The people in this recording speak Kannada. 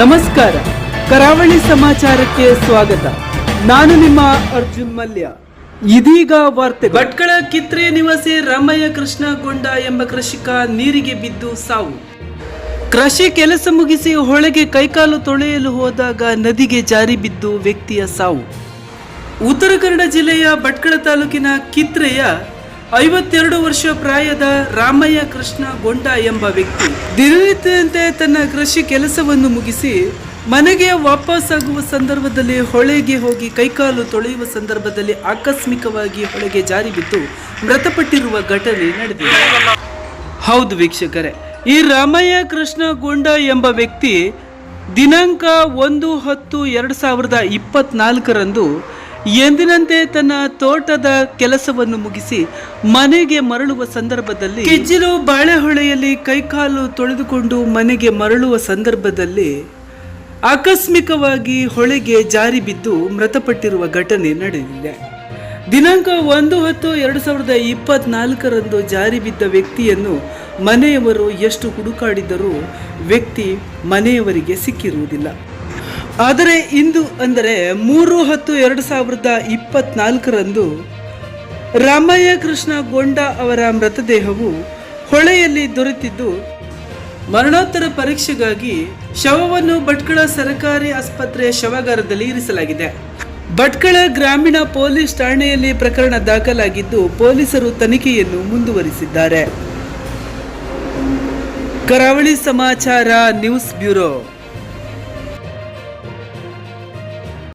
ನಮಸ್ಕಾರ. ಕರಾವಳಿ ಸಮಾಚಾರಕ್ಕೆ ಸ್ವಾಗತ. ನಾನು ನಿಮ್ಮ ಅರ್ಜುನ್ ಮಲ್ಯ. ಇದೀಗ ವಾರ್ತೆ ಭಟ್ಕಳ ಕಿತ್ರೆ ನಿವಾಸಿ ರಾಮಯ್ಯ ಕೃಷ್ಣ ಗೊಂಡ ಎಂಬ ಕೃಷಿಕ ನೀರಿಗೆ ಬಿದ್ದು ಸಾವು. ಕೃಷಿ ಕೆಲಸ ಮುಗಿಸಿ ಹೊಳೆಗೆ ಕೈಕಾಲು ತೊಳೆಯಲು ಹೋದಾಗ ನದಿಗೆ ಜಾರಿ ಬಿದ್ದು ವ್ಯಕ್ತಿಯ ಸಾವು. ಉತ್ತರ ಕನ್ನಡ ಜಿಲ್ಲೆಯ ಭಟ್ಕಳ ತಾಲೂಕಿನ ಕಿತ್ರೆಯ ಐವತ್ತೆರಡು ವರ್ಷ ಪ್ರಾಯದ ರಾಮಯ್ಯ ಕೃಷ್ಣ ಗೊಂಡ ಎಂಬ ವ್ಯಕ್ತಿ ದಿನನಿತ್ಯದಂತೆ ತನ್ನ ಕೃಷಿ ಕೆಲಸವನ್ನು ಮುಗಿಸಿ ಮನೆಗೆ ವಾಪಸ್ಸಾಗುವ ಸಂದರ್ಭದಲ್ಲಿ ಹೊಳೆಗೆ ಹೋಗಿ ಕೈಕಾಲು ತೊಳೆಯುವ ಸಂದರ್ಭದಲ್ಲಿ ಆಕಸ್ಮಿಕವಾಗಿ ಹೊಳೆಗೆ ಜಾರಿ ಬಿದ್ದು ಮೃತಪಟ್ಟಿರುವ ಘಟನೆ ನಡೆದಿದೆ. ಹೌದು ವೀಕ್ಷಕರೇ, ಈ ರಾಮಯ್ಯ ಕೃಷ್ಣ ಗೊಂಡ ಎಂಬ ವ್ಯಕ್ತಿ ದಿನಾಂಕ ಒಂದು ಹತ್ತು ಎರಡು ಸಾವಿರದ ಇಪ್ಪತ್ನಾಲ್ಕರಂದು ಎಂದಿನಂತೆ ತನ್ನ ತೋಟದ ಕೆಲಸವನ್ನು ಮುಗಿಸಿ ಮನೆಗೆ ಮರಳುವ ಸಂದರ್ಭದಲ್ಲಿ ಕೆಜ್ಜಿಲು ಬಾಳೆಹೊಳೆಯಲ್ಲಿ ಕೈಕಾಲು ತೊಳೆದುಕೊಂಡು ಮನೆಗೆ ಮರಳುವ ಸಂದರ್ಭದಲ್ಲಿ ಆಕಸ್ಮಿಕವಾಗಿ ಹೊಳೆಗೆ ಜಾರಿ ಬಿದ್ದು ಮೃತಪಟ್ಟಿರುವ ಘಟನೆ ನಡೆದಿದೆ. ದಿನಾಂಕ ಒಂದು ಹತ್ತು ಎರಡು ಸಾವಿರದ ಇಪ್ಪತ್ನಾಲ್ಕರಂದು ಜಾರಿ ಬಿದ್ದ ವ್ಯಕ್ತಿಯನ್ನು ಮನೆಯವರು ಎಷ್ಟು ಹುಡುಕಾಡಿದರೂ ವ್ಯಕ್ತಿ ಮನೆಯವರಿಗೆ ಸಿಕ್ಕಿರುವುದಿಲ್ಲ. ಆದರೆ ಇಂದು ಅಂದರೆ ಮೂರು ಹತ್ತು ಎರಡು ಸಾವಿರದ ಇಪ್ಪತ್ನಾಲ್ಕರಂದು ರಾಮಯ್ಯ ಕೃಷ್ಣ ಗೊಂಡ ಅವರ ಮೃತದೇಹವು ಹೊಳೆಯಲ್ಲಿ ದೊರೆತಿದ್ದು, ಮರಣೋತ್ತರ ಪರೀಕ್ಷೆಗಾಗಿ ಶವವನ್ನು ಭಟ್ಕಳ ಸರ್ಕಾರಿ ಆಸ್ಪತ್ರೆಯ ಶವಾಗಾರದಲ್ಲಿ ಇರಿಸಲಾಗಿದೆ. ಭಟ್ಕಳ ಗ್ರಾಮೀಣ ಪೊಲೀಸ್ ಠಾಣೆಯಲ್ಲಿ ಪ್ರಕರಣ ದಾಖಲಾಗಿದ್ದು, ಪೊಲೀಸರು ತನಿಖೆಯನ್ನು ಮುಂದುವರಿಸಿದ್ದಾರೆ. ಕರಾವಳಿ ಸಮಾಚಾರ ನ್ಯೂಸ್ ಬ್ಯೂರೋ.